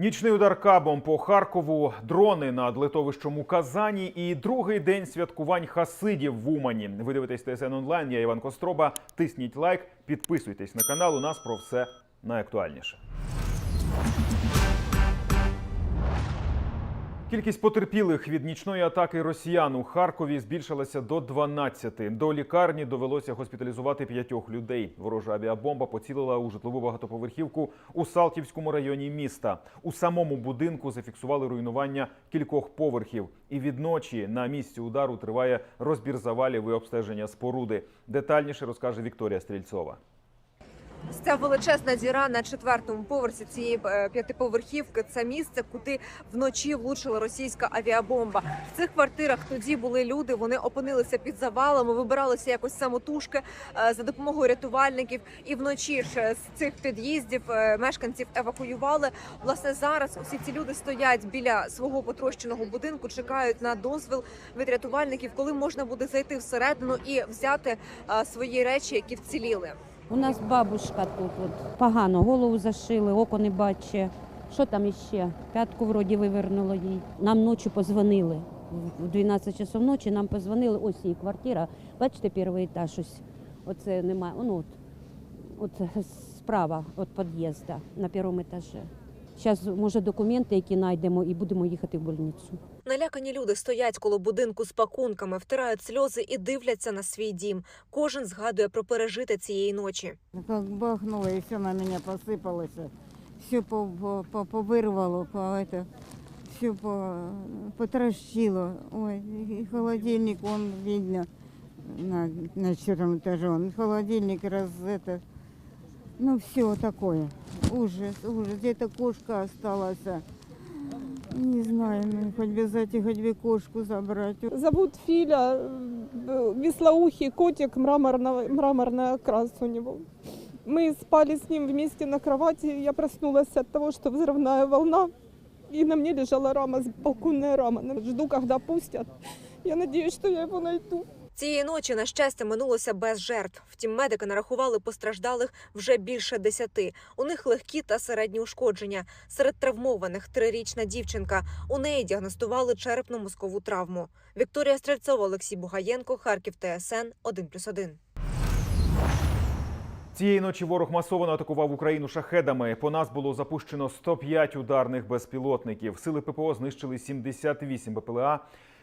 Нічний удар кабом по Харкову, дрони над литовищем у Казані і другий день святкувань хасидів в Умані. Ви дивитесь ТСН онлайн. Я Іван Костроба. Тисніть лайк, підписуйтесь на канал. У нас про все найактуальніше. Кількість потерпілих від нічної атаки росіян у Харкові збільшилася до 12. До лікарні довелося госпіталізувати п'ятьох людей. Ворожа авіабомба поцілила у житлову багатоповерхівку у Салтівському районі міста. У самому будинку зафіксували руйнування кількох поверхів. І відночі на місці удару триває розбір завалів і обстеження споруди. Детальніше розкаже Вікторія Стрільцова. Ця величезна діра на четвертому поверсі цієї е, п'ятиповерхівки. Це місце, куди вночі влучила російська авіабомба. В цих квартирах тоді були люди. Вони опинилися під завалами, вибиралися якось самотужки е, за допомогою рятувальників. І вночі ж е, з цих під'їздів мешканців евакуювали. Власне, зараз усі ці люди стоять біля свого потрощеного будинку, чекають на дозвіл від рятувальників, коли можна буде зайти всередину і взяти свої речі, які вціліли. У нас бабушка тут от, погано, голову зашили, око не бачить. Що там іще? П'ятку вроді вивернуло їй. Нам ночі позвонили. В 12 часов ночі нам позвонили, ось її квартира. Бачите, перший етаж ось. Оце немає. Ну, от, от справа від під'їзду на першому етажі. Зараз, може, документи, які знайдемо, і будемо їхати в больницю. Налякані люди стоять коло будинку з пакунками, втирають сльози і дивляться на свій дім. Кожен згадує про пережите цієї ночі. Как бахнуло, и все на меня посыпалось. Все по, по, по- повырвало, по это, все по, потрощило. Ой, и холодильник, он видно, на, на четвертом этаже, он холодильник раз это, ну все такое. Ужас, ужас. Где-то кошка осталась. Не знаю, ну, хоть бы зайти, хоть бы кошку забрать. Зовут Филя, э, веслоухий котик, мраморного, мраморный окрас у него. Мы спали с ним вместе на кровати. Я проснулась от того, что взрывная волна. И на мне лежала рама, балконная рама. Жду, когда пустят. Я надеюсь, что я его найду. Цієї ночі, на щастя, минулося без жертв. Втім, медики нарахували постраждалих вже більше десяти. У них легкі та середні ушкодження. Серед травмованих трирічна дівчинка. У неї діагностували черепно-мозкову травму. Вікторія Стрельцова, Олексій Бугаєнко, Харків ТСН 1+,1. Цієї ночі ворог масово атакував Україну шахедами. По нас було запущено 105 ударних безпілотників. Сили ППО знищили 78 БПЛА.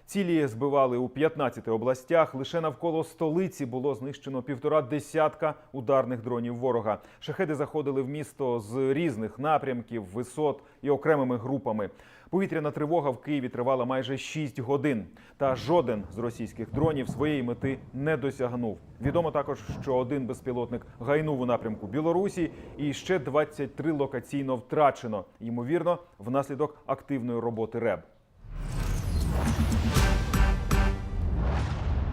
Цілі збивали у 15 областях. Лише навколо столиці було знищено півтора десятка ударних дронів ворога. Шахеди заходили в місто з різних напрямків, висот і окремими групами. Повітряна тривога в Києві тривала майже 6 годин. Та жоден з російських дронів своєї мети не досягнув. Відомо також, що один безпілотник гайнув у напрямку Білорусі, і ще 23 локаційно втрачено. Ймовірно, внаслідок активної роботи РЕБ.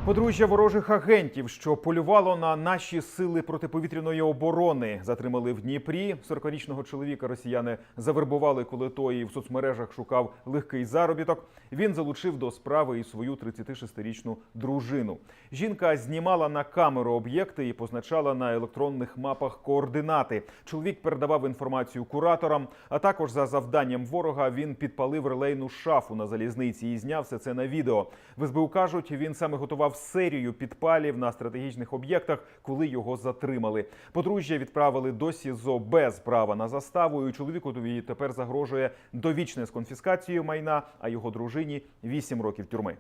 Подружжя ворожих агентів, що полювало на наші сили протиповітряної оборони, затримали в Дніпрі. 40-річного чоловіка росіяни завербували, коли той в соцмережах шукав легкий заробіток. Він залучив до справи і свою 36-річну дружину. Жінка знімала на камеру об'єкти і позначала на електронних мапах координати. Чоловік передавав інформацію кураторам. А також за завданням ворога він підпалив релейну шафу на залізниці і зняв все це на відео. В СБУ кажуть, він саме готував серію підпалів на стратегічних об'єктах, коли його затримали. Подружжя відправили до СІЗО без права на заставу. І чоловікові тепер загрожує довічне з конфіскацією майна, а його дружині 8 років тюрми.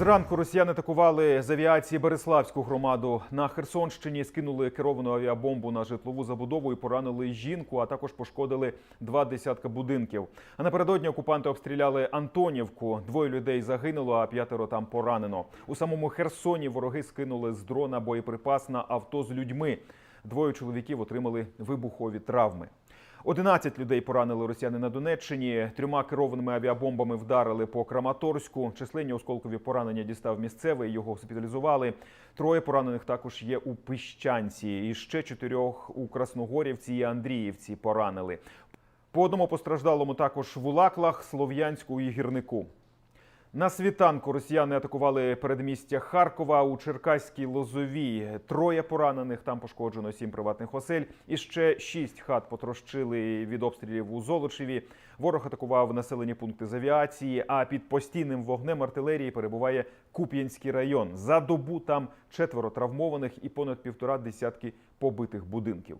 Зранку росіяни атакували з авіації Береславську громаду. На Херсонщині скинули керовану авіабомбу на житлову забудову і поранили жінку, а також пошкодили два десятка будинків. А напередодні окупанти обстріляли Антонівку. Двоє людей загинуло, а п'ятеро там поранено. У самому Херсоні вороги скинули з дрона боєприпас на авто з людьми. Двоє чоловіків отримали вибухові травми. 11 людей поранили росіяни на Донеччині. Трьома керованими авіабомбами вдарили по Краматорську. Численні осколкові поранення дістав місцевий. Його госпіталізували. Троє поранених також є у Піщанці. І ще чотирьох у Красногорівці і Андріївці поранили. По одному постраждалому також в Улаклах, Слов'янську і Гірнику. На світанку росіяни атакували передмістя Харкова у Черкаській Лозовій. Троє поранених, там пошкоджено сім приватних осель. І ще шість хат потрощили від обстрілів у Золочеві. Ворог атакував населені пункти з авіації. А під постійним вогнем артилерії перебуває Куп'янський район. За добу там четверо травмованих і понад півтора десятки побитих будинків.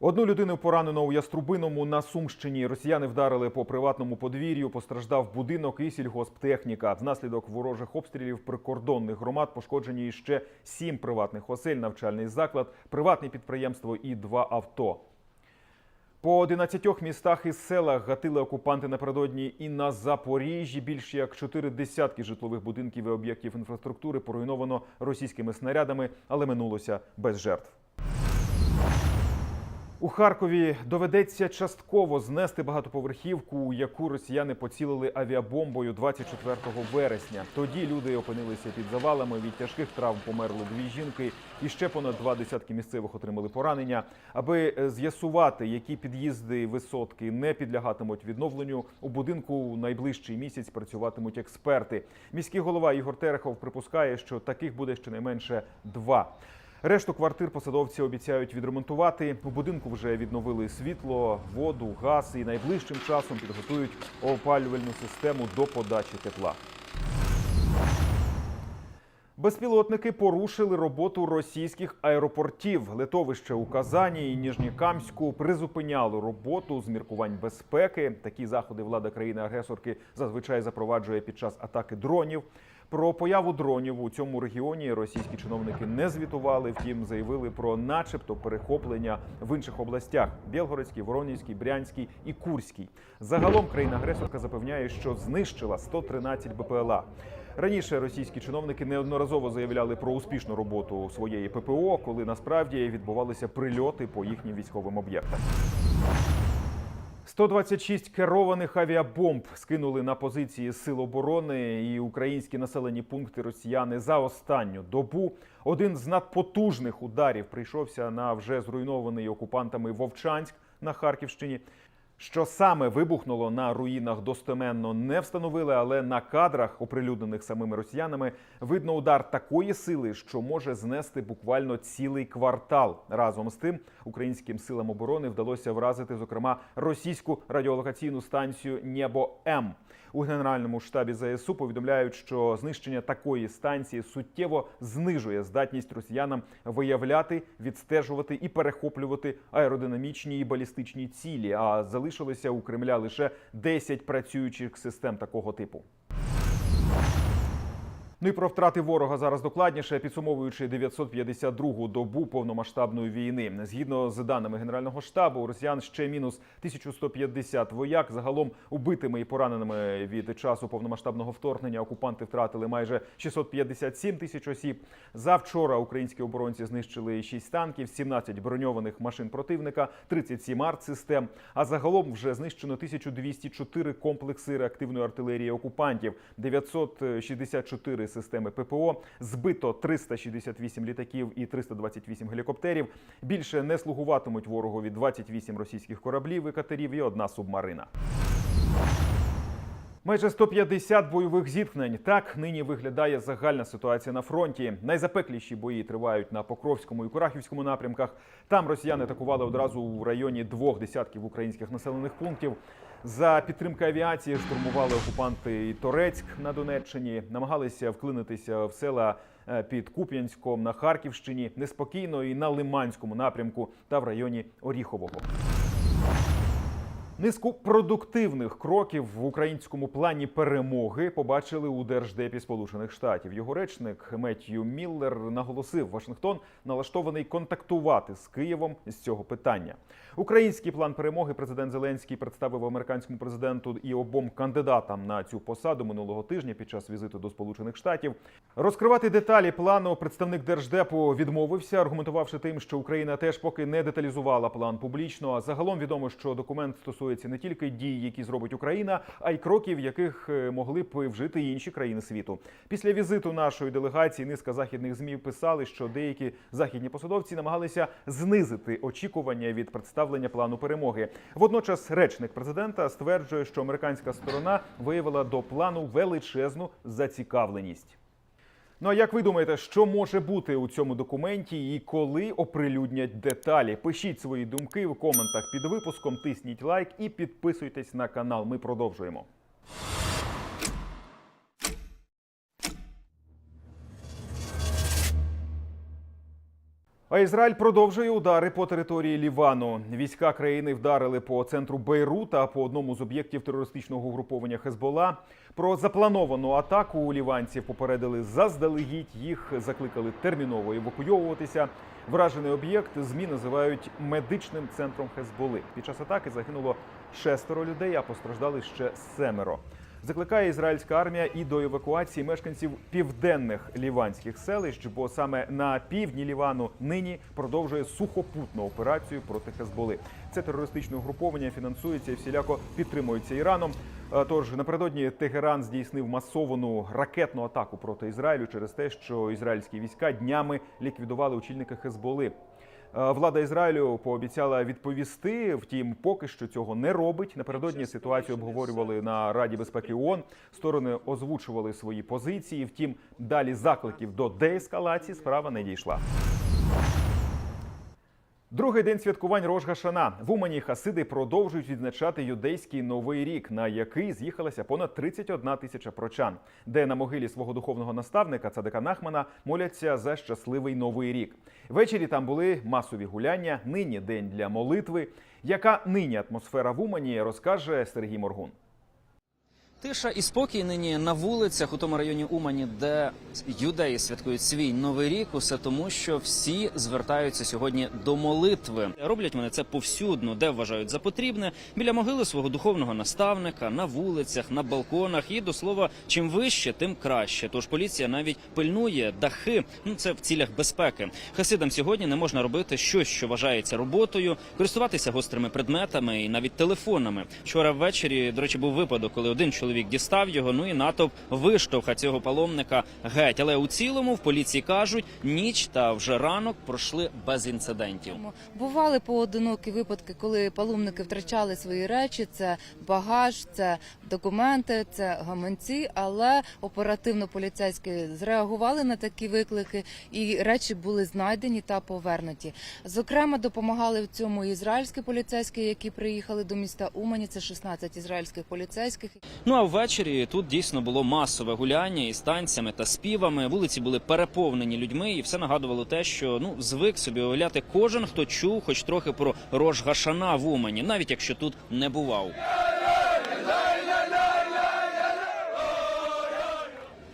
Одну людину поранено у Яструбиному на Сумщині. Росіяни вдарили по приватному подвір'ю. Постраждав будинок і сільгосптехніка. Внаслідок ворожих обстрілів прикордонних громад пошкоджені ще сім приватних осель, навчальний заклад, приватне підприємство і два авто. По 11 містах і селах гатили окупанти напередодні і на Запоріжжі. Більш як чотири десятки житлових будинків і об'єктів інфраструктури поруйновано російськими снарядами, але минулося без жертв. У Харкові доведеться частково знести багатоповерхівку, яку росіяни поцілили авіабомбою 24 вересня. Тоді люди опинилися під завалами. Від тяжких травм померли дві жінки, і ще понад два десятки місцевих отримали поранення. Аби е, з'ясувати, які під'їзди висотки не підлягатимуть відновленню, у будинку найближчий місяць працюватимуть експерти. Міський голова Ігор Терехов припускає, що таких буде щонайменше два. Решту квартир посадовці обіцяють відремонтувати. У будинку вже відновили світло, воду, газ і найближчим часом підготують опалювальну систему до подачі тепла. Безпілотники порушили роботу російських аеропортів. Литовище у Казані і Ніжнікамську призупиняли роботу з міркувань безпеки. Такі заходи влада країни-агресорки зазвичай запроваджує під час атаки дронів. Про появу дронів у цьому регіоні російські чиновники не звітували. Втім, заявили про, начебто, перехоплення в інших областях: Білгородській, Воронезькій, Брянській і Курській. Загалом країна-агресорка запевняє, що знищила 113 БПЛА. Раніше російські чиновники неодноразово заявляли про успішну роботу своєї ППО, коли насправді відбувалися прильоти по їхнім військовим об'єктам. 126 керованих авіабомб скинули на позиції сил оборони і українські населені пункти росіяни за останню добу. Один з надпотужних ударів прийшовся на вже зруйнований окупантами Вовчанськ на Харківщині. Що саме вибухнуло на руїнах достеменно не встановили, але на кадрах, оприлюднених самими росіянами, видно удар такої сили, що може знести буквально цілий квартал. Разом з тим, українським силам оборони вдалося вразити, зокрема, російську радіолокаційну станцію Небо М. У генеральному штабі ЗСУ повідомляють, що знищення такої станції суттєво знижує здатність росіянам виявляти, відстежувати і перехоплювати аеродинамічні і балістичні цілі. А залишилося у Кремля лише 10 працюючих систем такого типу. Ну і про втрати ворога зараз докладніше, підсумовуючи 952-гу добу повномасштабної війни. Згідно з даними Генерального штабу, у росіян ще мінус 1150 вояк. Загалом убитими і пораненими від часу повномасштабного вторгнення окупанти втратили майже 657 тисяч осіб. Завчора українські оборонці знищили 6 танків, 17 броньованих машин противника, 37 артсистем. А загалом вже знищено 1204 комплекси реактивної артилерії окупантів, 964 системи ППО, збито 368 літаків і 328 гелікоптерів. Більше не слугуватимуть ворогові 28 російських кораблів і катерів і одна субмарина. Майже 150 бойових зіткнень. Так нині виглядає загальна ситуація на фронті. Найзапекліші бої тривають на Покровському і Курахівському напрямках. Там росіяни атакували одразу у районі двох десятків українських населених пунктів. За підтримки авіації штурмували окупанти і Торецьк на Донеччині, намагалися вклинитися в села е, під Куп'янськом на Харківщині, неспокійно і на Лиманському напрямку та в районі Оріхового. Низку продуктивних кроків в українському плані перемоги побачили у держдепі Сполучених Штатів. Його речник Меттью Міллер наголосив, Вашингтон налаштований контактувати з Києвом з цього питання. Український план перемоги президент Зеленський представив американському президенту і обом кандидатам на цю посаду минулого тижня під час візиту до Сполучених Штатів. Розкривати деталі плану представник держдепу відмовився, аргументувавши тим, що Україна теж поки не деталізувала план публічно. А загалом відомо, що документ стосується стосується не тільки дій, які зробить Україна, а й кроків, яких е, могли б вжити інші країни світу. Після візиту нашої делегації низка західних змі писали, що деякі західні посадовці намагалися знизити очікування від представлення плану перемоги. Водночас, речник президента стверджує, що американська сторона виявила до плану величезну зацікавленість. Ну а як ви думаєте, що може бути у цьому документі і коли оприлюднять деталі? Пишіть свої думки в коментах під випуском, тисніть лайк і підписуйтесь на канал. Ми продовжуємо. А Ізраїль продовжує удари по території Лівану. Війська країни вдарили по центру Бейрута, по одному з об'єктів терористичного угруповання Хезбола. Про заплановану атаку у ліванців попередили заздалегідь. Їх закликали терміново евакуйовуватися. Вражений об'єкт змі називають медичним центром Хезболи. Під час атаки загинуло шестеро людей, а постраждали ще семеро. Закликає ізраїльська армія і до евакуації мешканців південних ліванських селищ, бо саме на півдні Лівану нині продовжує сухопутну операцію проти Хезболи. Це терористичне угруповання фінансується і всіляко підтримується Іраном. Е, Тож напередодні Тегеран здійснив масовану ракетну атаку проти Ізраїлю через те, що ізраїльські війська днями ліквідували очільника Хезболи. Е, Влада Ізраїлю пообіцяла відповісти. Втім, поки що цього не робить. Напередодні ситуацію обговорювали на Раді безпеки ООН. Сторони озвучували свої позиції. Втім, далі закликів до деескалації справа не дійшла. Другий день святкувань Рош Гашана. В Умані хасиди продовжують відзначати юдейський новий рік, на який з'їхалася понад 31 тисяча прочан, де на могилі свого духовного наставника Цадика Нахмана моляться за щасливий новий рік. Ввечері там були масові гуляння. Нині день для молитви. Яка нині атмосфера в Умані, розкаже Сергій Моргун. Тиша і спокій нині на вулицях у тому районі Умані, де юдеї святкують свій новий рік, усе тому, що всі звертаються сьогодні до молитви. Роблять вони це повсюдно, де вважають за потрібне, біля могили свого духовного наставника, на вулицях, на балконах. І до слова, чим вище, тим краще. Тож поліція навіть пильнує дахи. Ну це в цілях безпеки. Хасидам сьогодні не можна робити щось, що вважається роботою, користуватися гострими предметами і навіть телефонами. Вчора ввечері, до речі, був випадок, коли один чоловік дістав його. Ну і натовп виштовха цього паломника геть. Але у цілому в поліції кажуть, ніч та вже ранок пройшли без інцидентів. Бували поодинокі випадки, коли паломники втрачали свої речі. Це багаж, це документи, це гаманці. Але оперативно поліцейські зреагували на такі виклики, і речі були знайдені та повернуті. Зокрема, допомагали в цьому ізраїльські поліцейські, які приїхали до міста Умані. Це 16 ізраїльських поліцейських. Ну а ввечері тут дійсно було масове гуляння із танцями та співами. Вулиці були переповнені людьми, і все нагадувало те, що ну звик собі уявляти кожен, хто чув хоч трохи про Рож Гашана в Умані, навіть якщо тут не бував.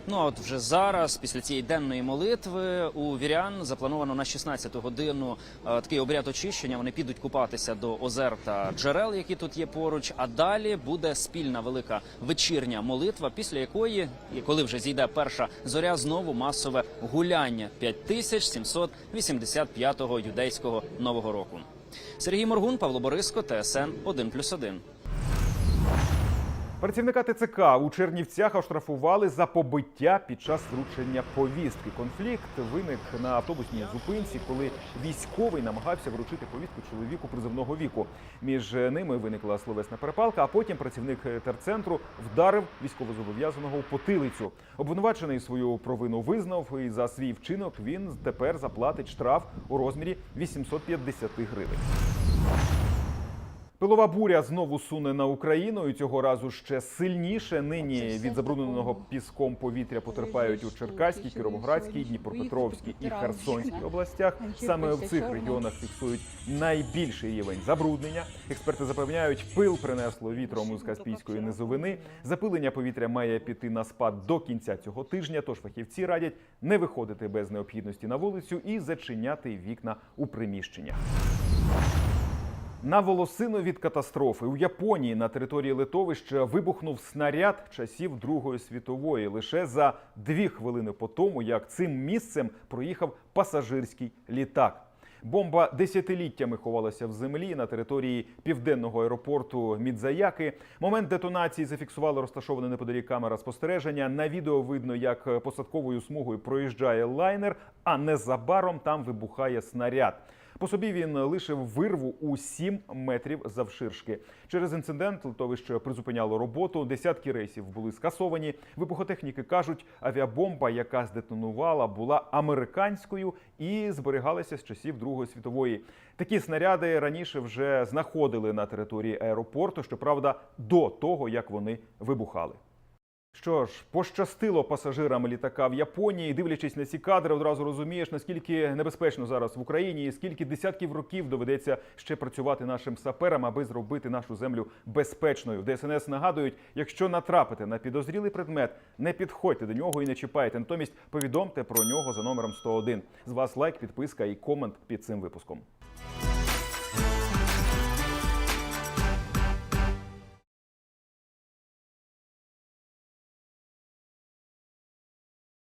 Ну а от вже зараз, після цієї денної молитви, у вірян заплановано на 16-ту годину е, такий обряд очищення. Вони підуть купатися до озер та джерел, які тут є поруч. А далі буде спільна велика вечірня молитва, після якої, і коли вже зійде перша зоря, знову масове гуляння 5785-го юдейського нового року. Сергій Моргун, Павло Бориско, ТСН 1+,1. Працівника ТЦК у Чернівцях оштрафували за побиття під час вручення повістки. Конфлікт виник на автобусній зупинці, коли військовий намагався вручити повістку чоловіку призовного віку. Між ними виникла словесна перепалка. А потім працівник терцентру вдарив військовозобов'язаного у потилицю. Обвинувачений свою провину визнав, і за свій вчинок він тепер заплатить штраф у розмірі 850 гривень. Пилова буря знову суне на Україну і цього разу ще сильніше. Нині від забрудненого піском повітря потерпають у Черкаській, Кіровоградській, Дніпропетровській і Херсонській областях. Саме в цих регіонах фіксують найбільший рівень забруднення. Експерти запевняють, пил принесло вітром з Каспійської низовини. Запилення повітря має піти на спад до кінця цього тижня. Тож фахівці радять не виходити без необхідності на вулицю і зачиняти вікна у приміщеннях. На волосину від катастрофи у Японії на території литовища вибухнув снаряд часів Другої світової лише за дві хвилини по тому, як цим місцем проїхав пасажирський літак. Бомба десятиліттями ховалася в землі на території південного аеропорту Мідзаяки. Момент детонації зафіксувала розташована неподалік камера спостереження. На відео видно, як посадковою смугою проїжджає лайнер, а незабаром там вибухає снаряд. По собі він лишив вирву у 7 метрів завширшки. Через інцидент литовище призупиняло роботу. Десятки рейсів були скасовані. Вибухотехніки кажуть, авіабомба, яка здетонувала, була американською і зберігалася з часів Другої світової. Такі снаряди раніше вже знаходили на території аеропорту. Щоправда, до того як вони вибухали. Що ж, пощастило пасажирам літака в Японії. Дивлячись на ці кадри, одразу розумієш, наскільки небезпечно зараз в Україні, і скільки десятків років доведеться ще працювати нашим саперам, аби зробити нашу землю безпечною. В ДСНС нагадують, якщо натрапите на підозрілий предмет, не підходьте до нього і не чіпайте. Натомість повідомте про нього за номером 101. З вас лайк, підписка і комент під цим випуском.